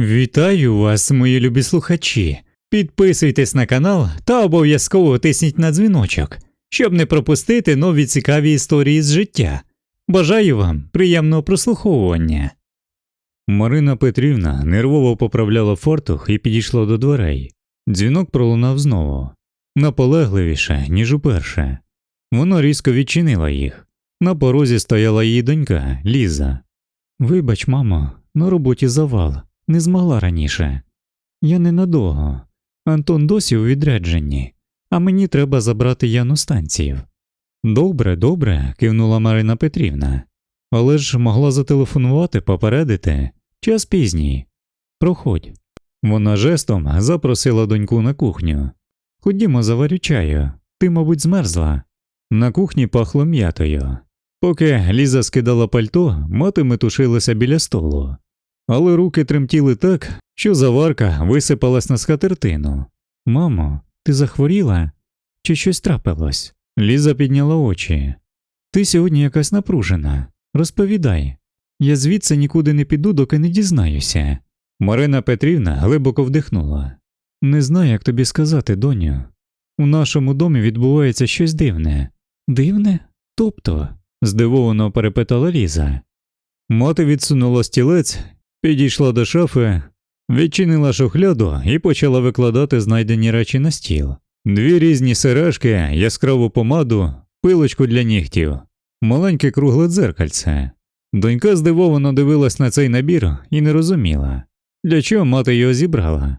Вітаю вас, мої любі слухачі. Підписуйтесь на канал та обов'язково тисніть на дзвіночок, щоб не пропустити нові цікаві історії з життя. Бажаю вам приємного прослуховування. Марина Петрівна нервово поправляла фартух і підійшла до дверей. Дзвінок пролунав знову, наполегливіше, ніж уперше. Вона різко відчинила їх. На порозі стояла її донька Ліза. Вибач, мамо, на роботі завал, не змогла раніше. Я ненадовго. Антон досі у відрядженні, а мені треба забрати Яну станцію. Добре, добре, кивнула Марина Петрівна. Але ж могла зателефонувати, попередити. Час пізній. Проходь. Вона жестом запросила доньку на кухню. Ходімо, заварю чаю. Ти, мабуть, змерзла. На кухні пахло м'ятою. Поки Ліза скидала пальто, мати метушилася біля столу. Але руки тремтіли так, що заварка висипалась на скатертину. Мамо, ти захворіла? Чи щось трапилось? Ліза підняла очі. Ти сьогодні якась напружена. Розповідай. Я звідси нікуди не піду, доки не дізнаюся. Марина Петрівна глибоко вдихнула. Не знаю, як тобі сказати, доню. У нашому домі відбувається щось дивне. Дивне? Тобто? здивовано перепитала Ліза. Мати відсунула стілець, підійшла до шафи, відчинила шухляду і почала викладати знайдені речі на стіл. Дві різні сережки, яскраву помаду, пилочку для нігтів, маленьке кругле дзеркальце. Донька здивовано дивилась на цей набір і не розуміла, для чого мати його зібрала.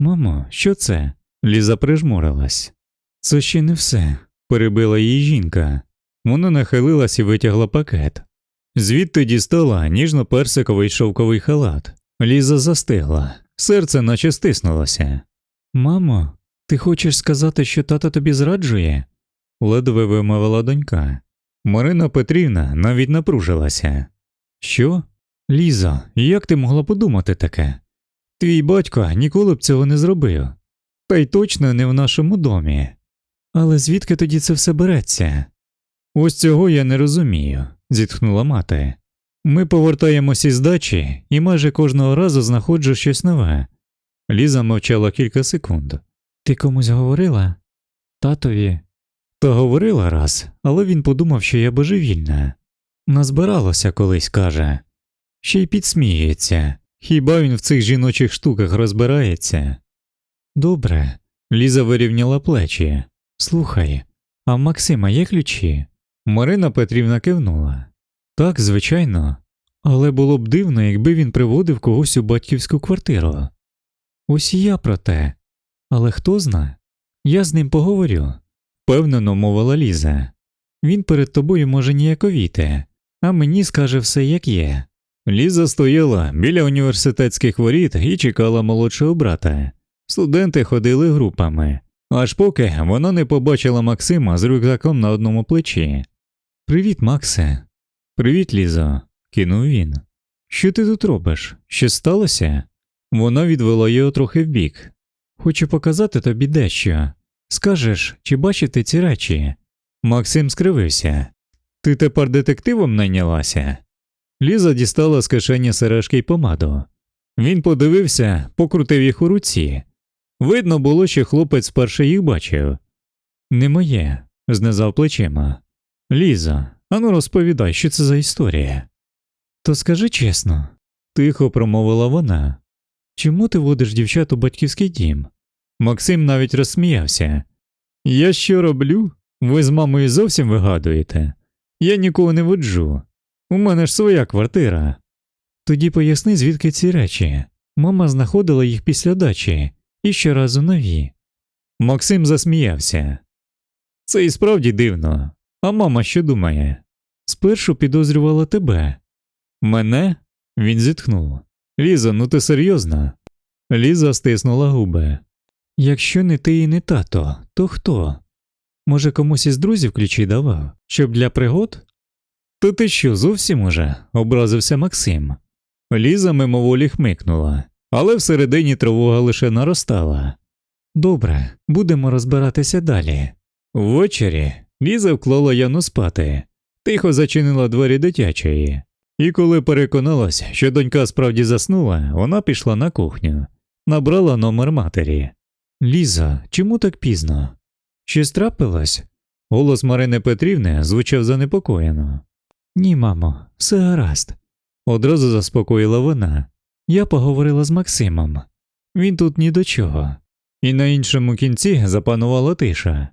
Мамо, що це? Ліза прижмурилась. Це ще не все, перебила її жінка. Вона нахилилась і витягла пакет. Звідти дістала ніжно-персиковий шовковий халат. Ліза застигла, серце наче стиснулося. Мамо, ти хочеш сказати, що тато тобі зраджує? ледве вимовила донька. Марина Петрівна навіть напружилася. Що? Лізо, як ти могла подумати таке? Твій батько ніколи б цього не зробив, та й точно не в нашому домі. Але звідки тоді це все береться? Ось цього я не розумію, зітхнула мати. Ми повертаємося із дачі і майже кожного разу знаходжу щось нове. Ліза мовчала кілька секунд. Ти комусь говорила? Татові. Та говорила раз, але він подумав, що я божевільна. Назбиралося колись, каже. Ще й підсміюється. Хіба він в цих жіночих штуках розбирається? Добре. Ліза вирівняла плечі. Слухай, а в Максима є ключі? Марина Петрівна кивнула. Так, звичайно, але було б дивно, якби він приводив когось у батьківську квартиру. Ось і я про те. Але хто зна? Я з ним поговорю, впевнено мовила Ліза. Він перед тобою може ніяковіти, а мені скаже все, як є. Ліза стояла біля університетських воріт і чекала молодшого брата. Студенти ходили групами, аж поки вона не побачила Максима з рюкзаком на одному плечі. Привіт, Максе. Привіт, Лізо, кинув він. Що ти тут робиш? Що сталося? Вона відвела його трохи вбік. Хочу показати тобі дещо. Скажеш, чи бачите ці речі? Максим скривився. Ти тепер детективом найнялася? Ліза дістала з кишені сережки й помаду. Він подивився, покрутив їх у руці. Видно було, що хлопець вперше їх бачив. Не моє, знизав плечима. Ліза, ану розповідай, що це за історія. То скажи чесно, тихо промовила вона. Чому ти водиш дівчат у батьківський дім? Максим навіть розсміявся. Я що роблю? Ви з мамою зовсім вигадуєте? Я нікого не воджу. У мене ж своя квартира. Тоді поясни, звідки ці речі. Мама знаходила їх після дачі і щоразу нові. Максим засміявся. Це і справді дивно. А мама що думає? Спершу підозрювала тебе. Мене? Він зітхнув. Ліза, ну ти серйозно? Ліза стиснула губи. Якщо не ти і не тато, то хто? Може, комусь із друзів ключі давав, щоб для пригод? То ти що, зовсім уже? образився Максим. Ліза мимоволі хмикнула, але всередині тривога лише наростала. Добре, будемо розбиратися далі. Ввечері Ліза вклала Яну спати, тихо зачинила двері дитячої. І коли переконалась, що донька справді заснула, вона пішла на кухню, набрала номер матері. Ліза, чому так пізно? Щось трапилось? Голос Марини Петрівни звучав занепокоєно. Ні, мамо, все гаразд. Одразу заспокоїла вона. Я поговорила з Максимом. Він тут ні до чого. І на іншому кінці запанувала тиша.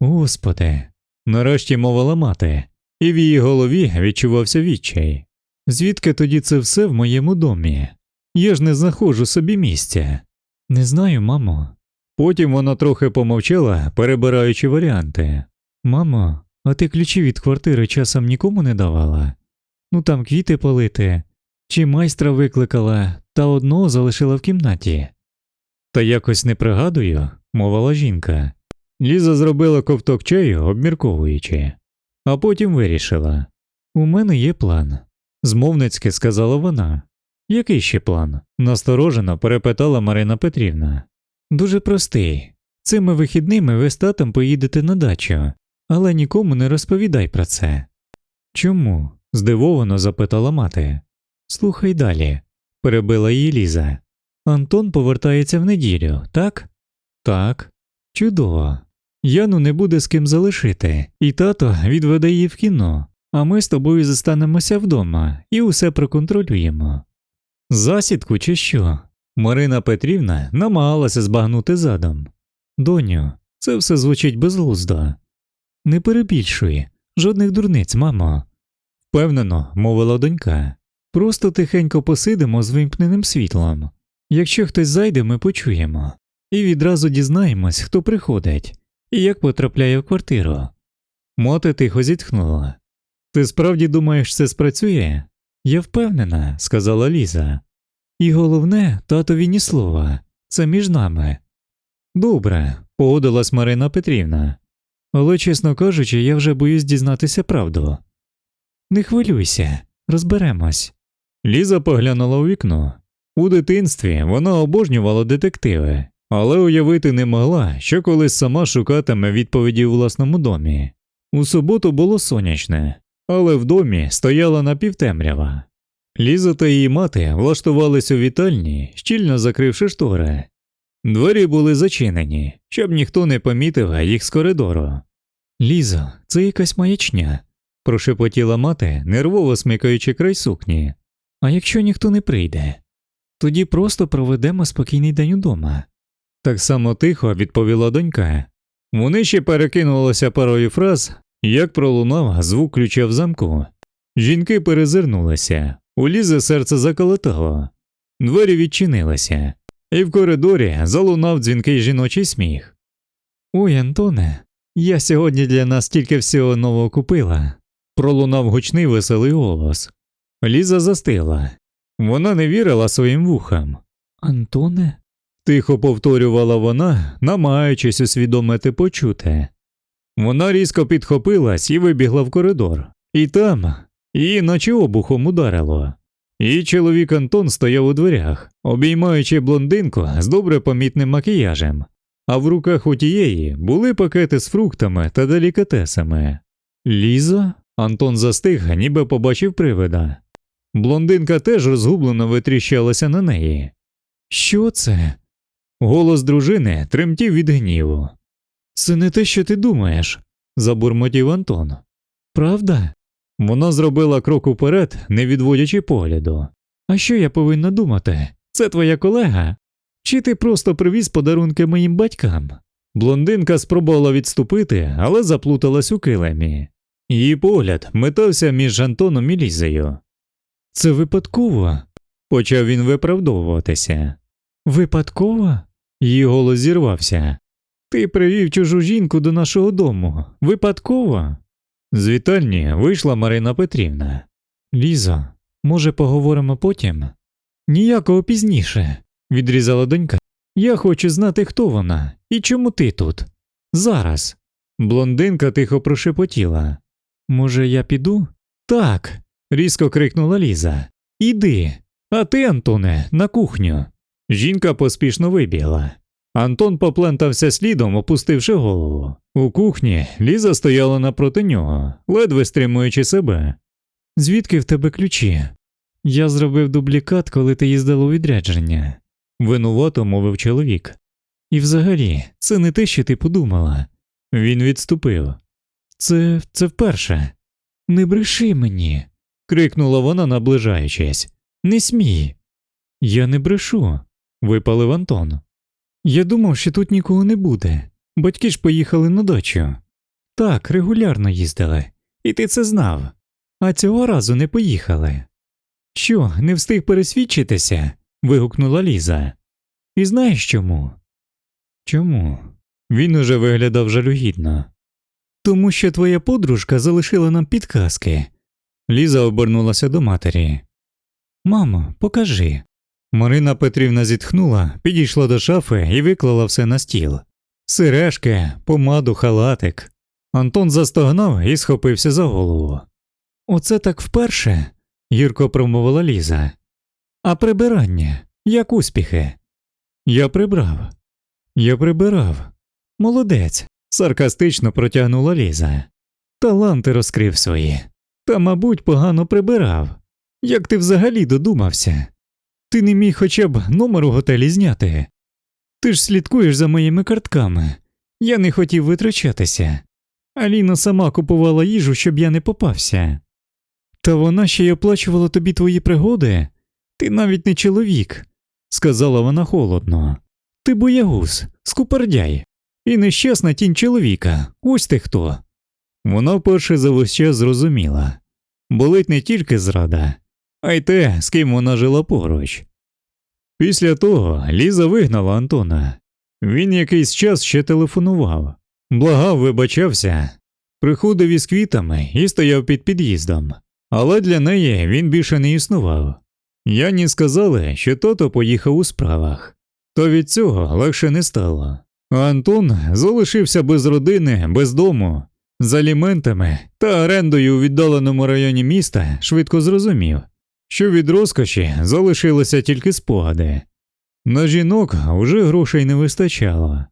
Господи, нарешті мовила мати, і в її голові відчувався відчай. Звідки тоді це все в моєму домі? Я ж не знаходжу собі місця. Не знаю, мамо. Потім вона трохи помовчала, перебираючи варіанти. Мамо, а ти ключі від квартири часом нікому не давала? Ну там квіти полити, чи майстра викликала та одного залишила в кімнаті. Та якось не пригадую, мовила жінка. Ліза зробила ковток чаю, обмірковуючи, а потім вирішила У мене є план, змовницьки сказала вона. Який ще план? насторожено перепитала Марина Петрівна. Дуже простий. Цими вихідними ви з татом поїдете на дачу, але нікому не розповідай про це. Чому? здивовано запитала мати. Слухай далі, перебила її Ліза. Антон повертається в неділю, так? Так. Чудово. Яну не буде з ким залишити, і тато відведе її в кіно, а ми з тобою зостанемося вдома і усе проконтролюємо. Засідку чи що? Марина Петрівна намагалася збагнути задом. Доню, це все звучить безглуздо. Не перебільшуй, жодних дурниць, мамо. Впевнено, мовила донька. Просто тихенько посидимо з вимкненим світлом. Якщо хтось зайде, ми почуємо, і відразу дізнаємось, хто приходить і як потрапляє в квартиру. Мати тихо зітхнула. Ти справді думаєш, це спрацює? Я впевнена, сказала Ліза. І головне, татові ні слова, це між нами. Добре, погодилась Марина Петрівна. Але, чесно кажучи, я вже боюсь дізнатися правду. Не хвилюйся, розберемось. Ліза поглянула у вікно. У дитинстві вона обожнювала детективи, але уявити не могла, що колись сама шукатиме відповіді у власному домі. У суботу було сонячне, але в домі стояла напівтемрява. Ліза та її мати влаштувались у вітальні, щільно закривши штори. Двері були зачинені, щоб ніхто не помітив їх з коридору. Лізо, це якась маячня, прошепотіла мати, нервово смикаючи край сукні. А якщо ніхто не прийде, тоді просто проведемо спокійний день удома. Так само тихо відповіла донька. Вони ще перекинулися парою фраз, як пролунав звук ключа в замку. Жінки перезирнулися, у Лізи серце заколотало. Двері відчинилися, і в коридорі залунав дзвінкий жіночий сміх. Ой, Антоне, я сьогодні для нас тільки всього нового купила. Пролунав гучний веселий голос. Ліза застигла. Вона не вірила своїм вухам. Антоне? Тихо повторювала вона, намагаючись усвідомити почуте. Вона різко підхопилась і вибігла в коридор, і там її наче обухом ударило. І чоловік Антон стояв у дверях, обіймаючи блондинку з добре помітним макіяжем, а в руках у тієї були пакети з фруктами та делікатесами. Ліза? Антон застиг, ніби побачив привида. Блондинка теж розгублено витріщалася на неї. Що це? Голос дружини тремтів від гніву. Це не те, що ти думаєш, забурмотів Антон. Правда? Вона зробила крок уперед, не відводячи погляду. А що я повинна думати? Це твоя колега? Чи ти просто привіз подарунки моїм батькам? Блондинка спробувала відступити, але заплуталась у килимі. Її погляд метався між Антоном і Лізею. Це випадково, почав він виправдовуватися. Випадково? Її голос зірвався. Ти привів чужу жінку до нашого дому. Випадково? З вітальні вийшла Марина Петрівна. Лізо, може, поговоримо потім? Ніякого пізніше, відрізала донька. Я хочу знати, хто вона і чому ти тут. Зараз. Блондинка тихо прошепотіла. Може, я піду? Так. різко крикнула Ліза. Іди. А ти, Антоне, на кухню. Жінка поспішно вибігла. Антон поплентався слідом, опустивши голову. У кухні Ліза стояла напроти нього, ледве стримуючи себе. Звідки в тебе ключі? Я зробив дублікат, коли ти їздила у відрядження, винувато мовив чоловік. І взагалі, це не те, що ти подумала. Він відступив. Це це вперше. Не бреши мені. крикнула вона, наближаючись. Не смій. Я не брешу, випалив Антон. Я думав, що тут нікого не буде. Батьки ж поїхали на дачу. Так, регулярно їздили, і ти це знав. А цього разу не поїхали. Що, не встиг пересвідчитися? вигукнула Ліза. І знаєш чому? Чому? Він уже виглядав жалюгідно. Тому що твоя подружка залишила нам підказки. Ліза обернулася до матері. Мамо, покажи. Марина Петрівна зітхнула, підійшла до шафи і виклала все на стіл. Сережки, помаду, халатик. Антон застогнав і схопився за голову. Оце так вперше, гірко промовила Ліза. А прибирання, як успіхи? Я прибрав. Я прибирав. Молодець, саркастично протягнула Ліза. Таланти розкрив свої. Та, мабуть, погано прибирав. Як ти взагалі додумався? Ти не міг хоча б номер у готелі зняти. Ти ж слідкуєш за моїми картками. Я не хотів витрачатися. Аліна сама купувала їжу, щоб я не попався. Та вона ще й оплачувала тобі твої пригоди. Ти навіть не чоловік, сказала вона холодно. Ти боягуз, скупердяй, і нещасна тінь чоловіка. Ось ти хто. Вона вперше за весь час зрозуміла болить не тільки зрада, а й те, з ким вона жила поруч. Після того Ліза вигнала Антона. Він якийсь час ще телефонував, благав, вибачався, приходив із квітами і стояв під під'їздом, але для неї він більше не існував. Яні сказали, що тото поїхав у справах, то від цього легше не стало. Антон залишився без родини, без дому, з аліментами та орендою у віддаленому районі міста швидко зрозумів, що від розкоші залишилися тільки спогади. На жінок уже грошей не вистачало,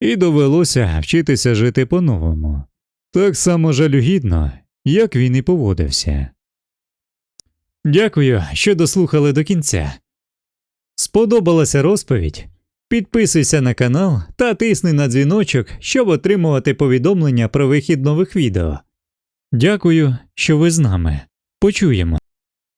і довелося вчитися жити по-новому, так само жалюгідно, як він і поводився. Дякую, що дослухали до кінця. Сподобалася розповідь? Підписуйся на канал та тисни на дзвіночок, щоб отримувати повідомлення про вихід нових відео. Дякую, що ви з нами. Почуємо.